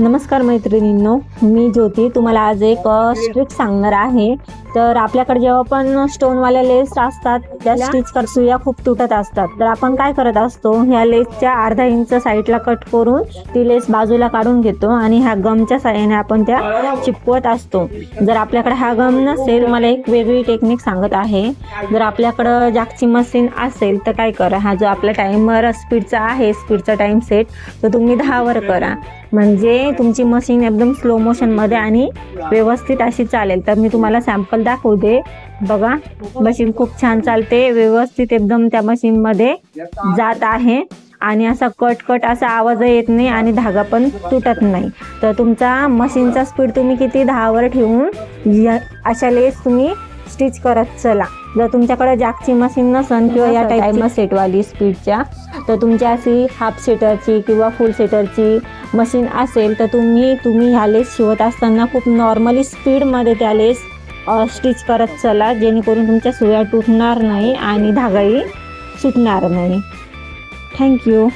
नमस्कार मैत्रिणींनो मी ज्योती. तुम्हाला आज एक स्ट्रिक सांगणार आहे. तर आपल्याकडे जेव्हा पण स्टोनवाल्या लेस असतात त्या स्टिच कर सुया खूप तुटत असतात. तर आपण काय करत असतो ह्या लेसच्या अर्धा इंच साईडला कट करून ती लेस बाजूला काढून घेतो आणि ह्या गमच्या साह्याने आपण त्या चिपकवत असतो. जर आपल्याकडे हा गम नसेल मला एक वेगळी टेक्निक सांगत आहे. जर आपल्याकडं जागची मशीन असेल तर काय करा हा जो आपला टाइमर स्पीडचा आहे स्पीडचा टाइम सेट तो तुम्ही दहावर करा. म्हणजे तुमची मशीन एकदम स्लो मोशनमध्ये आणि व्यवस्थित अशी चालेल. तर मी तुम्हाला सॅम्पल दाखवते. बघा मशीन खूप छान चालते. व्यवस्थित एकदम त्या मशीनमध्ये जात आहे. आणि असा कट कट असा आवाज येत नाही आणि धागा पण तुटत नाही. तर तुमचा मशीनचा स्पीड तुम्ही किती? दहावर ठेवून या अशा लेस तुम्ही स्टिच करत चला. जर तुमच्याकडे जागची मशीन नसन किंवा या टाईप सेटवाली स्पीडच्या तर तुमची अशी हाफ सेटरची किंवा फुल सेटरची मशीन असेल तर तुम्ही तुम्ही ह्या लेस शिवत असताना खूप नॉर्मली स्पीडमध्ये त्या लेस स्टिच करत चला जेणेकरून तुमच्या सुया तुटणार नाही आणि धागाही सुटणार नाही. थँक्यू